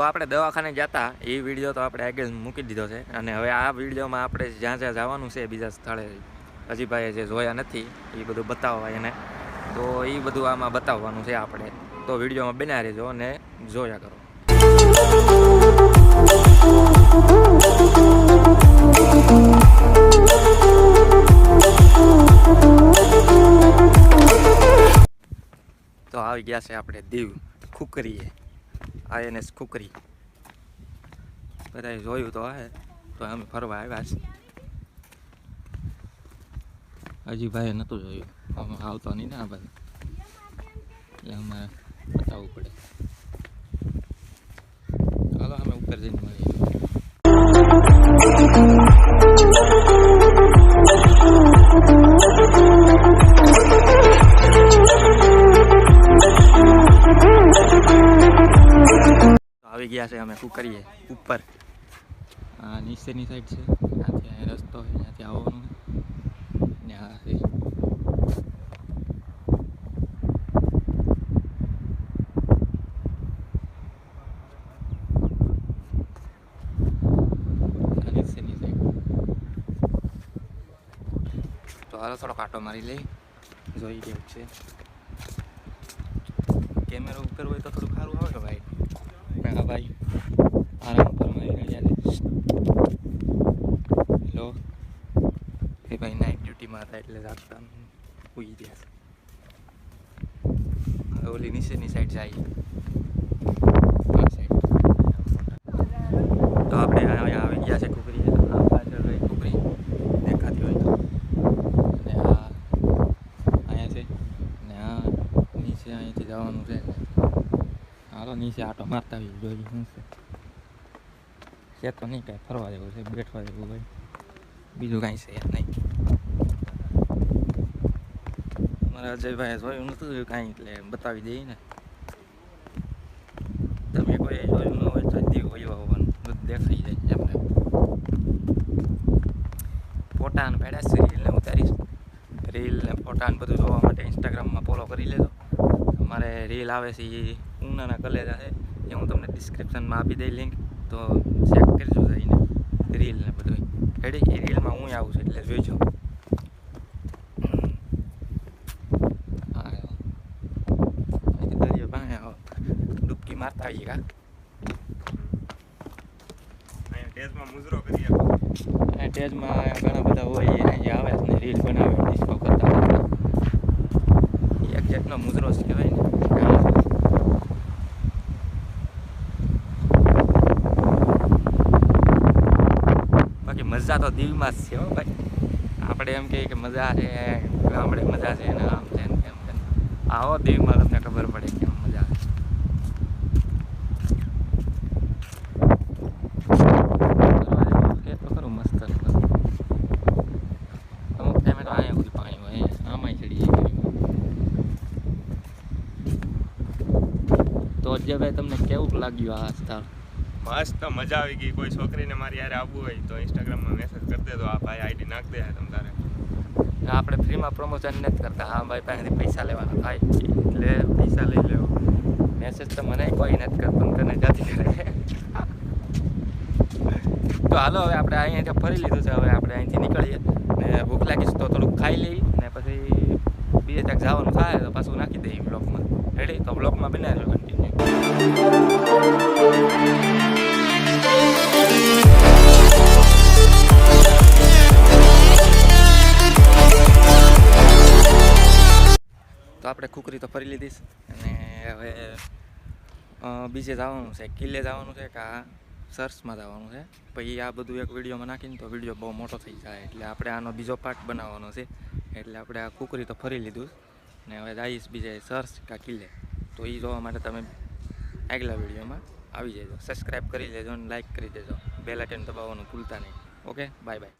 તો આપણે દવાખાને જતા, એ વીડિયો તો આપણે આગળ મૂકી દીધો છે. અને હવે આ વિડીયોમાં આપણે જ્યાં જ્યાં જવાનું છે, બીજા સ્થળે અજીભાઈએ જે જોયા નથી, એ બધું બતાવવા એને. તો એ બધું આમાં બતાવવાનું છે આપણે. તો વિડીયોમાં બના રહેજો અને જોયા કરો. તો આવી ગયા છે આપણે દીવ ખુકરીએ. આઈએનએસ ખુકરી બધાએ જોયું તો હે, તો અમે ફરવા આવ્યા છે. હજી ભાઈ નહોતું જોયું. અમે આવતો નહીં ને આ બાજુ. એટલે અમારે બતાવવું પડે. ચાલો અમે ઉપર જઈને મળીએ. આવી ગયા છે, અમે શું કરીએ? ઉપર. આ નીચેની સાઈડ છે. ત્યાંથી રસ્તો છે, ત્યાંથી આવવાનું ને આ છે. હાલો થોડો કાંટો મારી લઈ. જોઈ કેવું છે. કેમેરો ઉપર હોય તો થોડું સારું આવે ભાઈ હા ભાઈ આરામ પર મારી રહ્યા હેલો એ ભાઈ નાઇટ ડ્યુટીમાં હતા એટલે રાખતા ઉઈ ગયા છે હવે ઓલી નીચેની સાઈડ જાય તો આપણે અહીંયા આવી ગયા છે કુકરી આ દેખાતી હોય તો અને આ અહીંયા છે ને આ નીચે અહીંયાથી જવાનું છે હાલો નીચે આટો મારતા આવી જોઈએ શું છે. છે તો નહીં, કાંઈ ફરવા જેવું છે, બેઠવા જેવું ભાઈ બીજું કાંઈ છે નહીં. અમારા અજયભાઈ જોયું નહોતું જોયું કાંઈ એટલે બતાવી દઈએ ને તમે કોઈ જોયું ન હોય તો હોય બધું દેખાઈ જાય એમને. ફોટા ને પેડા છે રીલને ઉતારીશ. રીલ ને બધું જોવા માટે ઇન્સ્ટાગ્રામમાં ફોલો કરી લેજો. રીલ આવે છે એ ઉનાના કલેજા છે એ હું તમને ડિસ્ક્રિપ્શનમાં આપી દઈ લિંક તો ચેક કરજો જઈને રીલ ને બધું રેડી એ રીલમાં હું આવું છું એટલે જોઈજો. દરિયો પાસે આવો. ડૂબકી મારતા આવીએ કા? અહીંયા ટેસ્ટમાં કરી ટેજમાં ઘણા બધા હોય એ અહીં આવે છે ને રીલ બનાવે ડિસ્કો કરતા કરતા. એક જાતનો મુજરો જ કહેવાય ને બાકી મજા તો દીવમાં જ છે હો ભાઈ. આપણે એમ કહીએ કે મજા છે, ગામડે મજા છે ને આમ છે ને છે. આવો દીવમાં તમને ખબર પડે કેમ મજા છે. તો અજયભાઈ, તમને કેવું લાગ્યું આ સ્થળ? મસ્ત મજા આવી ગઈ. કોઈ છોકરીને મારી યારે આવવું હોય તો ઇન્સ્ટાગ્રામમાં મેસેજ કરી દેજો. આ ભાઈ આઈડી નાખી દે તમ તારે. આપણે ફ્રીમાં પ્રમોશન નથી કરતા. હા, ભાઈ, પાસેથી પૈસા લેવાના. થાય એટલે પૈસા લઈ લેવો મેસેજ તો મને કોઈ નથી કરતો. તને જતી કરે તો હાલો, હવે આપણે અહીંયાથી ફરી લીધું છે. હવે આપણે અહીંથી નીકળીએ. ને ભૂખ લાગીશ તો થોડુંક ખાઈ લઈ ને પછી બીજે ત્યાં જવાનું થાય તો પાછું નાખી દઈએ બ્લોગમાં રેડી તો બ્લોગમાં બનાવજો કન્ટિન્યુ આપણે ખુકરી તો ફરી લીધી અને હવે બીજે જવાનું છે. કિલ્લે જવાનું છે કે આ સર્ચમાં જવાનું છે. પછી આ બધું એક વિડીયોમાં નાખીને તો વીડિયો બહુ મોટો થઈ જાય. એટલે આપણે આનો બીજો પાર્ટ બનાવવાનો છે. એટલે આપણે આ કુકરી તો ફરી લીધું ને હવે જઈશ બીજે સર્ચ કા કિલ્લે. તો એ જોવા માટે તમે આગલા વિડીયોમાં આવી જજો. સબસ્ક્રાઈબ કરી લેજો અને લાઇક કરી દેજો. બેલ આઇકન દબાવવાનું ભૂલતા નહીં. Okay bye bye